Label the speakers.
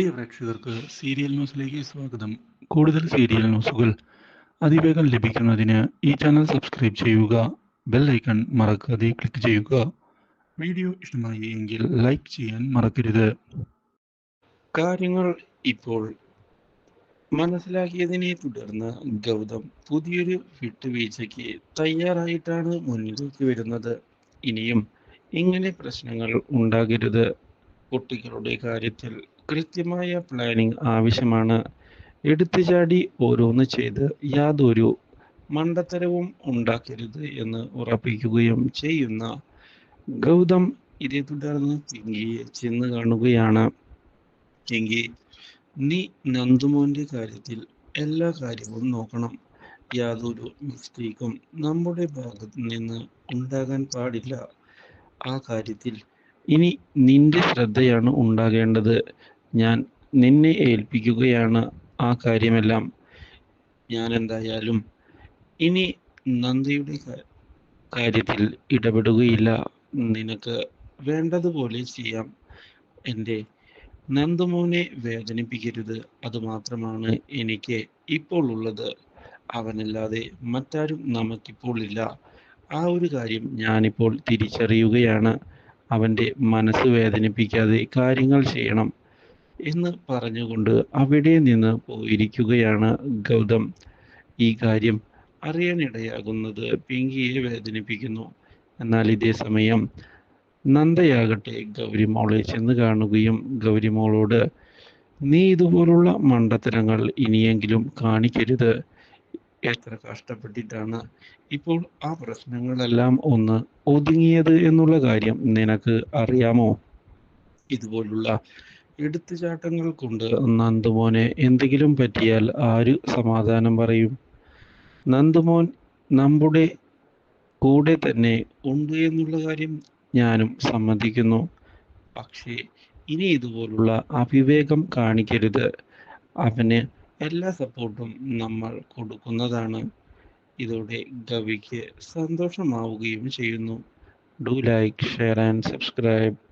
Speaker 1: പ്രിയ പ്രേക്ഷകർക്ക് സീരിയൽ ന്യൂസിലേക്ക് സ്വാഗതം. കൂടുതൽ സീരിയൽ ന്യൂസുകൾ അതിവേഗം ലഭിക്കുന്നതിന് ഈ ചാനൽ സബ്സ്ക്രൈബ് ചെയ്യുക ബെൽ ഐക്കൺ മറക്കാതെ ക്ലിക്ക് ചെയ്യുക. വീഡിയോ ഇഷ്ടമായി എങ്കിൽ ലൈക്ക് ചെയ്യാൻ മറക്കരുത്. കാര്യങ്ങൾ ഇപ്പോൾ മനസ്സിലാക്കിയതിനെ തുടർന്ന് ഗൗതം പുതിയൊരു വിട്ടുവീഴ്ചയ്ക്ക് തയ്യാറായിട്ടാണ് മുന്നിലേക്ക് വരുന്നത്. ഇനിയും ഇങ്ങനെ പ്രശ്നങ്ങൾ ഉണ്ടാകരുത്. കുട്ടികളുടെ കാര്യത്തിൽ കൃത്യമായ പ്ലാനിംഗ് ആവശ്യമാണ്. എടുത്തുചാടി ഓരോന്ന് ചെയ്ത് യാതൊരു മണ്ടത്തരവും ഉണ്ടാക്കരുത് എന്ന് ഉറപ്പിക്കുകയും ചെയ്യുന്ന ഗൗതം ഇതേ തുടർന്ന് പിങ്കിയെ ചെന്ന് കാണുകയാണ്. പിങ്കി നീ നന്ദുമോന്റെ കാര്യത്തിൽ എല്ലാ കാര്യവും നോക്കണം. യാതൊരു മിസ്റ്റേക്കും നമ്മുടെ ഭാഗത്ത് നിന്ന് ഉണ്ടാകാൻ പാടില്ല. ആ കാര്യത്തിൽ ഇനി നിന്റെ ശ്രദ്ധയാണ് ഉണ്ടാകേണ്ടത്. ഞാൻ നിന്നെ ഏൽപ്പിക്കുകയാണ് ആ കാര്യമെല്ലാം. ഞാൻ എന്തായാലും ഇനി നന്ദിയുടെ കാര്യത്തിൽ ഇടപെടുകയില്ല. നിനക്ക് വേണ്ടതുപോലെ ചെയ്യാം. എന്റെ നന്ദുമോനെ വേദനിപ്പിക്കരുത്. അതുമാത്രമാണ് എനിക്ക് ഇപ്പോൾ ഉള്ളത്. അവനല്ലാതെ മറ്റാരും നമുക്കിപ്പോൾ ഇല്ല. ആ ഒരു കാര്യം ഞാനിപ്പോൾ തിരിച്ചറിയുകയാണ്. അവന്റെ മനസ്സ് വേദനിപ്പിക്കാതെ കാര്യങ്ങൾ ചെയ്യണം. എന്ന് പറഞ്ഞുകൊണ്ട് അവിടെ നിന്ന് പോയിരിക്കുകയാണ് ഗൗതം. ഈ കാര്യം അറിയാനിടയാകുന്നത് പിങ്കിയെ വേദനിപ്പിക്കുന്നു. എന്നാൽ ഇതേ സമയം നന്ദയാകട്ടെ ഗൗരിമോളെ ചെന്ന് കാണുകയും ഗൗരിമോളോട് നീ ഇതുപോലുള്ള മണ്ടത്തരങ്ങൾ ഇനിയെങ്കിലും കാണിക്കരുത്. എത്ര കഷ്ടപ്പെട്ടിട്ടാണ് ഇപ്പോൾ ആ പ്രശ്നങ്ങളെല്ലാം ഒന്ന് ഒതുങ്ങിയത് എന്നുള്ള കാര്യം നിനക്ക് അറിയാമോ? ഇതുപോലുള്ള എടുത്തുചാട്ടങ്ങൾ കൊണ്ട് നന്ദുമോനെ എന്തെങ്കിലും പറ്റിയാൽ ആര് സമാധാനം പറയും? നന്ദുമോൻ നമ്മുടെ കൂടെ തന്നെ ഉണ്ട് എന്നുള്ള കാര്യം ഞാനും സമ്മതിക്കുന്നു. പക്ഷേ ഇനി ഇതുപോലുള്ള അവിവേകം കാണിക്കരുത്. അവന് എല്ലാ സപ്പോർട്ടും നമ്മൾ കൊടുക്കുന്നതാണ്. ഇതോടെ ഗവിക്ക് സന്തോഷമാവുകയും ചെയ്യുന്നു. Do like share and subscribe.